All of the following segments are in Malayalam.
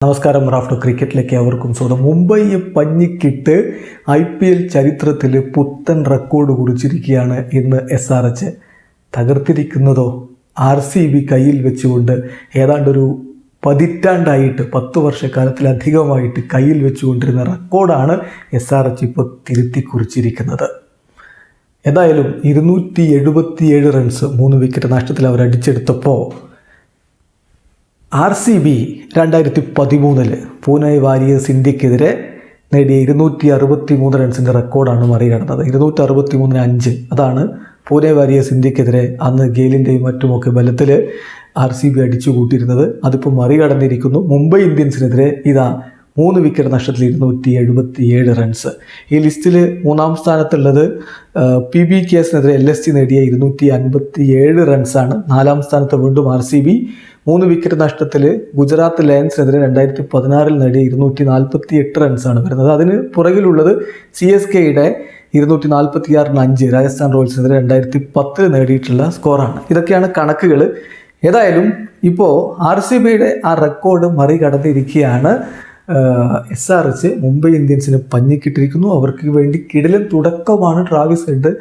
നമസ്കാരം റാഫ്റ്റോ ക്രിക്കറ്റിലേക്ക് അവർക്കും സ്വന്തം മുംബൈയെ പഞ്ഞിക്കിട്ട് ഐ പി എൽ ചരിത്രത്തിൽ പുത്തൻ റെക്കോർഡ് കുറിച്ചിരിക്കുകയാണ് ഇന്ന് എസ് ആർ എച്ച്. തകർത്തിരിക്കുന്നതോ ആർ സി ബി കയ്യിൽ വെച്ചുകൊണ്ട് ഏതാണ്ടൊരു പതിറ്റാണ്ടായിട്ട് പത്ത് വർഷക്കാലത്തിലധികമായിട്ട് കയ്യിൽ വെച്ചുകൊണ്ടിരുന്ന റെക്കോർഡാണ് എസ് ആർ എച്ച് ഇപ്പോൾ തിരുത്തി കുറിച്ചിരിക്കുന്നത് എന്തായാലും ഇരുന്നൂറ്റി എഴുപത്തിയേഴ് റൺസ് മൂന്ന് വിക്കറ്റ് നഷ്ടത്തിൽ അവർ അടിച്ചെടുത്തപ്പോൾ ആർ സി ബി രണ്ടായിരത്തി പതിമൂന്നിൽ പൂനെ വാരിയേഴ്സ് ഇന്ത്യക്കെതിരെ നേടിയ ഇരുന്നൂറ്റി അറുപത്തി മൂന്ന് റൺസിന്റെ റെക്കോർഡാണ് മറികടന്നത്. ഇരുന്നൂറ്റി അറുപത്തി മൂന്നിന് അഞ്ച്. അതാണ് പൂനെ വാരിയേഴ്സ് ഇന്ത്യക്കെതിരെ അന്ന് ഗെയിലിന്റെയും മറ്റുമൊക്കെ ബലത്തിൽ ആർ സി ബി അടിച്ചു കൂട്ടിയിരുന്നത് അതിപ്പോൾ മറികടന്നിരിക്കുന്നു. മുംബൈ ഇന്ത്യൻസിനെതിരെ ഇതാ മൂന്ന് വിക്കറ്റ് നഷ്ടത്തിൽ ഇരുന്നൂറ്റി എഴുപത്തി ഏഴ് റൺസ് ഈ ലിസ്റ്റിൽ മൂന്നാം സ്ഥാനത്തുള്ളത് പി ബി കേസിനെതിരെ എൽ എസ് ടി നേടിയ ഇരുന്നൂറ്റി അൻപത്തി ഏഴ് റൺസാണ് നാലാം സ്ഥാനത്ത് വീണ്ടും ആർ സി ബി മൂന്ന് വിക്കറ്റ് നഷ്ടത്തിൽ ഗുജറാത്ത് ലയൻസിനെതിരെ രണ്ടായിരത്തി പതിനാറിൽ നേടിയ ഇരുന്നൂറ്റി നാൽപ്പത്തി എട്ട് റൺസാണ് വരുന്നത്. അതിന് പുറകിലുള്ളത് സി എസ് കെയുടെ ഇരുന്നൂറ്റി നാൽപ്പത്തി ആറിന് അഞ്ച് രാജസ്ഥാൻ റോയൽസിനെതിരെ രണ്ടായിരത്തി പത്തിൽ നേടിയിട്ടുള്ള സ്കോറാണ് ഇതൊക്കെയാണ് കണക്കുകൾ ഏതായാലും ഇപ്പോൾ ആർ സി ബിയുടെ ആ റെക്കോർഡ് മറികടന്നിരിക്കുകയാണ്. എസ് ആർ എച്ച് മുംബൈ ഇന്ത്യൻസിന് പഞ്ഞിക്കിട്ടിരിക്കുന്നു. അവർക്ക് വേണ്ടി കിടിലൻ തുടക്കമാണ് ട്രാവിസ് ഹെഡ്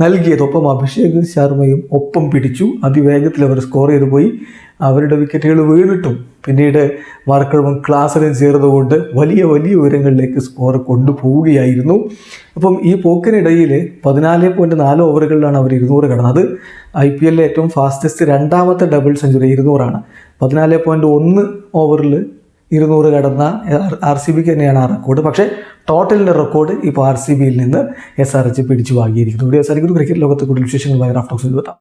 നൽകിയത്. ഒപ്പം അഭിഷേക് ശർമ്മയും ഒപ്പം പിടിച്ചു. അതിവേഗത്തിൽ അവർ സ്കോർ ചെയ്തു പോയി. അവരുടെ വിക്കറ്റുകൾ വീണിട്ടും. പിന്നീട് മാർക്കഴവും ക്ലാസ്സിലും ചേർന്നുകൊണ്ട് വലിയ വലിയ ഉയരങ്ങളിലേക്ക് സ്കോർ കൊണ്ടുപോവുകയായിരുന്നു. അപ്പം ഈ പോക്കിനിടയിൽ പതിനാല് പോയിന്റ് നാല് ഓവറുകളിലാണ് അവർ ഇരുന്നൂറ് കടന്നത്. ഐ പി എല്ലിലെ ഏറ്റവും ഫാസ്റ്റസ്റ്റ് രണ്ടാമത്തെ ഡബിൾ സെഞ്ചുറി ഇരുന്നൂറാണ്. പതിനാല് പോയിന്റ് ഒന്ന് ഓവറിൽ ഇരുന്നൂറ് കടന്ന ആർ സി ബിക്ക് തന്നെയാണ് ആ റെക്കോർഡ് പക്ഷേ ടോട്ടലിന്റെ റെക്കോർഡ് ഇപ്പോൾ ആർ സി ബിയിൽ നിന്ന് എസ് ആർ എച്ച് പിടിച്ചു വാങ്ങിയിരിക്കുന്നു. ഇവിടെ അവസാനിക്കുന്നു. ക്രിക്കറ്റ് ലോകത്തെ കൂടുതൽ വിശേഷങ്ങളുമായി റാഫ്റ്റോക്സിൽ എത്താം